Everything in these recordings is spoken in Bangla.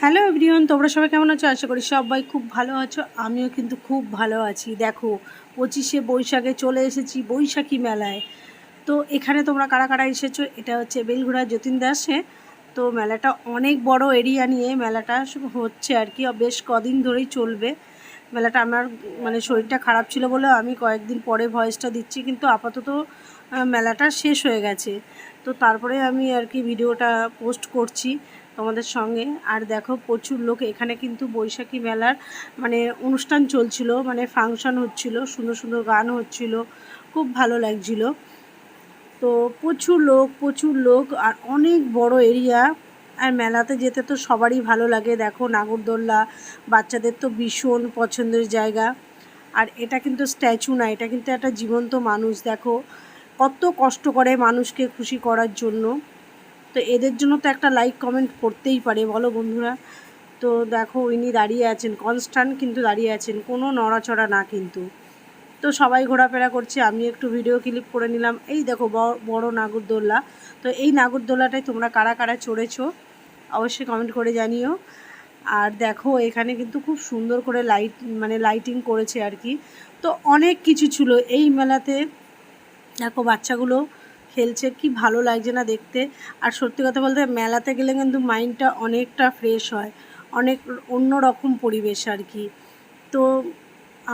হ্যালো এভরিওয়ান তোমরা সবাই কেমন আছো? আশা করি সবাই খুব ভালো আছো। আমিও কিন্তু খুব ভালো আছি। দেখো, পঁচিশে বৈশাখে চলে এসেছি বৈশাখী মেলায়। তো এখানে তোমরা কারা কারা এসেছ? এটা হচ্ছে বেলঘুড়া যতীন দাসে। তো মেলাটা অনেক বড় এরিয়া নিয়ে মেলাটা হচ্ছে আর কি। বেশ কদিন ধরেই চলবে। মেলাটা আমার মানে শরীরটা খারাপ ছিল বলে আমি কয়েকদিন পরে ভয়েসটা দিচ্ছি। কিন্তু আপাতত মেলাটা শেষ হয়ে গেছে। তো তারপরে আমি আর কি ভিডিওটা পোস্ট করছি। তোমাদের সঙ্গে। আর দেখো, প্রচুর লোক। এখানে কিন্তু বৈশাখী মেলার মানে অনুষ্ঠান চলছিল মানে ফাংশন হচ্ছিল, সুন্দর সুন্দর গান হচ্ছিল, খুব ভালো লাগছিল। তো প্রচুর লোক প্রচুর লোক, আর অনেক বড় এরিয়া। আর মেলাতে যেতে তো সবারই ভালো লাগে। দেখো, নাগরদোল্লা, বাচ্চাদের তো ভীষণ পছন্দের জায়গা। আর এটা কিন্তু স্ট্যাচু না, এটা কিন্তু একটা জীবন্ত মানুষ, দেখো। কত কষ্ট করে মানুষকে খুশি করার জন্য। তো এদের জন্য তো একটা লাইক কমেন্ট করতেই পারে, বলো বন্ধুরা। তো দেখো, ইনি দাঁড়িয়ে আছেন কনস্ট্যান্ট কিন্তু দাঁড়িয়ে আছেন, কোনো নড়াচড়া না কিন্তু। তো সবাই ঘোরাফেরা করছে, আমি একটু ভিডিও ক্লিপ করে নিলাম। এই দেখো বড় নাগরদোল্লা তো এই নাগরদোল্লাটায় তোমরা কারা কারা চড়েছো, অবশ্যই কমেন্ট করে জানিও। আর দেখো, এখানে কিন্তু খুব সুন্দর করে লাইট মানে লাইটিং করেছে আর কি। তো অনেক কিছু ছিল। এই মেলাতে দেখো, বাচ্চাগুলো খেলছে, কি ভালো লাগছে না দেখতে। আর সত্যি কথা বলতে মেলাতে গেলে কিন্তু মাইন্ডটা অনেকটা ফ্রেশ হয়, অনেক অন্য রকম পরিবেশ আর কি। তো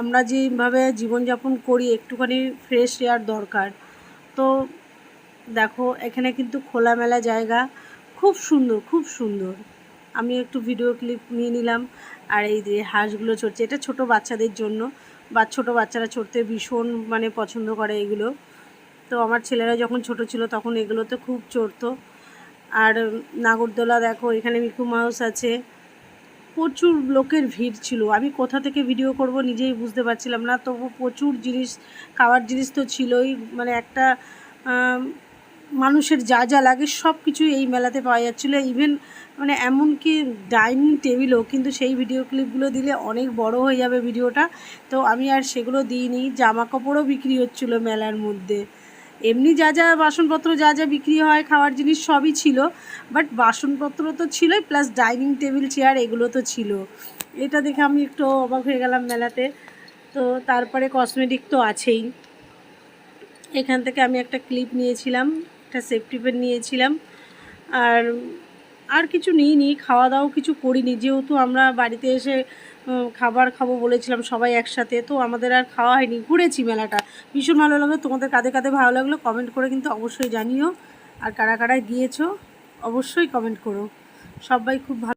আমরা যেভাবে জীবনযাপন করি, একটুখানি ফ্রেশ এয়ার দরকার। তো দেখো, এখানে কিন্তু খোলামেলা জায়গা, খুব সুন্দর খুব সুন্দর। আমি একটু ভিডিও ক্লিপ নিয়ে নিলাম। আর এই যে হাঁসগুলো চড়ছে, এটা ছোট বাচ্চাদের জন্য, বা ছোটো বাচ্চারা চড়তে ভীষণ মানে পছন্দ করে এগুলো। তো আমার ছেলেরা যখন ছোট ছিল তখন এগুলোতে খুব চড়তো। আর নাগরদোলা দেখো, এখানে মিকু মাউস আছে। প্রচুর লোকের ভিড় ছিল। আমি কোথা থেকে ভিডিও করব নিজেই বুঝতে পারছিলাম না। তবু প্রচুর জিনিস, খাওয়ার জিনিস তো ছিলই। মানে একটা মানুষের যা যা লাগে সব কিছুই এই মেলাতে পাওয়া যাচ্ছিল। ইভেন মানে এমনকি ডাইনিং টেবিলও, কিন্তু সেই ভিডিও ক্লিপগুলো দিলে অনেক বড় হয়ে যাবে ভিডিওটা তো আমি আর সেগুলো দিইনি। জামা কাপড়ও বিক্রি হচ্ছিল মেলার মধ্যে। এমনি যা যা বাসনপত্র, যা যা বিক্রি হয়, খাওয়ার জিনিস সবই ছিল। বাট বাসনপত্র তো ছিলই প্লাস ডাইনিং টেবিল চেয়ার এগুলো তো ছিল। এটা দেখে আমি একটু অবাক হয়ে গেলাম মেলাতে। তো তারপরে কসমেটিক তো আছেই। এখান থেকে আমি একটা ক্লিপ নিয়েছিলাম, একটা সেফটি পেন নিয়েছিলাম। আর আর কিছু নিইনি খাওয়া দাওয়া কিছু করিনি। যেহেতু আমরা বাড়িতে এসে খাবার খাব বলেছিলাম সবাই একসাথে, তো আমাদের আর খাওয়া হয়নি। ঘুরেছি মেলাটা। ভীষণ ভালো লাগল। তোমাদের কাঁধে কাঁধে ভালো লাগল? কমেন্ট করে কিন্তু অবশ্যই জানিও। আর কারা কারা গিয়েছো, অবশ্যই কমেন্ট করো। সবাই খুব ভালো